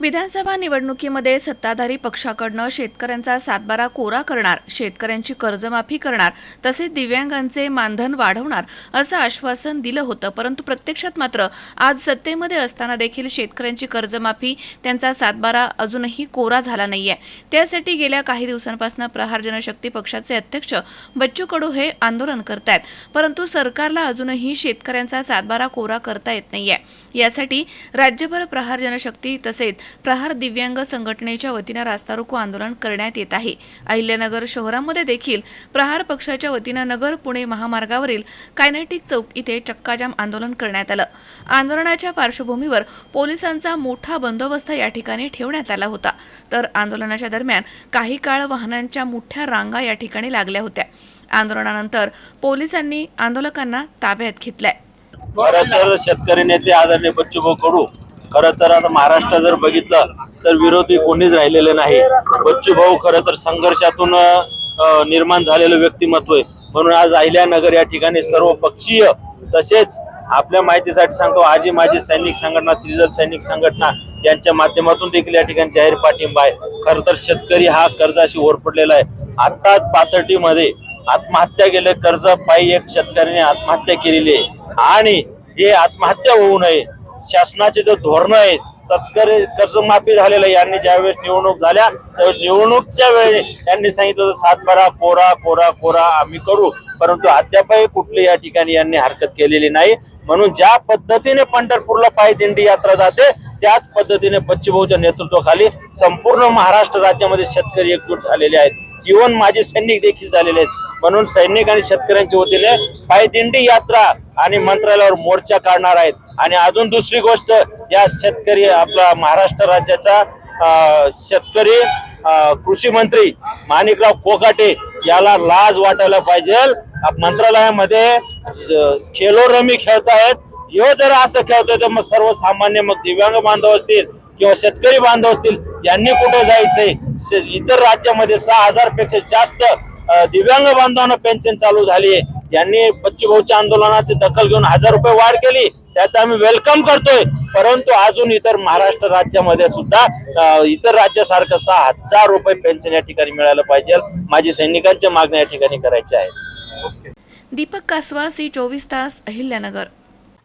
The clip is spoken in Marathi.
विधानसभा निवडणुकीमध्ये सत्ताधारी पक्षाकडनं शेतकऱ्यांचा सातबारा कोरा करणार शेतकऱ्यांची कर्जमाफी करणार तसेच दिव्यांगांचे मानधन वाढवणार असं आश्वासन दिलं होतं. परंतु प्रत्यक्षात मात्र आज सत्तेमध्ये असताना देखील शेतकऱ्यांची कर्जमाफी त्यांचा सातबारा अजूनही कोरा झाला नाहीये. त्यासाठी गेल्या काही दिवसांपासून प्रहार जनशक्ती पक्षाचे अध्यक्ष बच्चू कडू हे आंदोलन करतायत. परंतु सरकारला अजूनही शेतकऱ्यांचा सातबारा कोरा करता येत नाहीये. यासाठी राज्यभर प्रहार जनशक्ती तसेच प्रहार दिव्यांग संघटनेच्या वतीनं रास्ता रोको आंदोलन करण्यात येत आहे. अहिल्यानगर शहरामध्ये देखील प्रहार पक्षाच्या वतीनं नगर पुणे महामार्गावरील कायनेटिक चौक इथे चक्काजाम आंदोलन करण्यात आलं. आंदोलनाच्या पार्श्वभूमीवर पोलिसांचा मोठा बंदोबस्त या ठिकाणी ठेवण्यात आला होता. तर आंदोलनाच्या दरम्यान काही काळ वाहनांच्या मोठ्या रांगा या ठिकाणी लागल्या होत्या. आंदोलनानंतर पोलिसांनी आंदोलकांना ताब्यात घेतलंय. खरं तर शेतकरी नेते आदरणीय बच्चूभाऊ कडू खरं तर आता महाराष्ट्र जर बघितलं तर विरोधी कोणीच राहिलेले नाही. बच्चूभाऊ खरं तर संघर्षातून निर्माण झालेलं व्यक्तिमत्व आहे. म्हणून आज अहिल्यानगर या ठिकाणी सर्व पक्षीय तसेच आपल्या माहितीसाठी सांगतो आजी माजी सैनिक संघटना त्रिजल सैनिक संघटना यांच्या माध्यमातून देखील या ठिकाणी जाहीर पाठिंबा आहे. खरं तर शेतकरी हा कर्जाशी ओरपडलेला आहे. आताच पाथर्टीमध्ये आत्महत्या गेले कर्ज पायी एक शेतकऱ्याने आत्महत्या केलेली आहे. आणि हे आत्महत्या होऊ नये. शासनाचे जे धोरण आहेत सत्कर कर्जमाफी झालेलं आहे यांनी ज्यावेळेस निवडणूक झाल्या त्यावेळेस निवडणूकच्या वेळी त्यांनी सांगितलं होतं सातबारा कोरा कोरा कोरा आम्ही करू. परंतु अद्यापही कुठली या ठिकाणी यांनी हरकत केलेली नाही. म्हणून ज्या पद्धतीने पंढरपूरला पायदिंडी यात्रा जाते त्याच पद्धतीने बच्चूभाऊच्या नेतृत्वाखाली संपूर्ण महाराष्ट्र राज्यामध्ये शेतकरी एकजूट झालेले आहेत. इवन माझे सैनिक देखील झालेले आहेत. म्हणून सैनिक आणि शेतकऱ्यांच्या वतीने पायदिंडी यात्रा आणि मंत्रालयावर मोर्चा काढणार आहेत. आणि अजून दुसरी गोष्ट या शेतकरी आपला महाराष्ट्र राज्याचा शेतकरी कृषी मंत्री माणिकराव कोकाटे याला लाज वाटायला पाहिजे. मंत्रालयामध्ये खेलो रमी खेळतायत. हे जर असं खेळतोय तर मग सर्वसामान्य मग दिव्यांग बांधव असतील किंवा शेतकरी बांधव असतील यांनी कुठे जायचंय? इतर राज्यामध्ये सहा हजारपेक्षा जास्त दिव्यांग बांधवांना पेन्शन चालू झाली आहे यांनी बच्चूभाऊच्या आंदोलनाची दखल घेऊन हजार रुपये वाढ केली. त्याचा आम्ही वेलकम करतोय. परंतु अजून इतर महाराष्ट्र राज्यामध्ये सुद्धा इतर राज्यासारखं सहा हजार रुपये पेन्शन या ठिकाणी मिळालं पाहिजे. माझी सैनिकांच्या मागण्या या ठिकाणी करायच्या आहेत. दीपक कासवासी चोवीस तास अहिल्यानगर.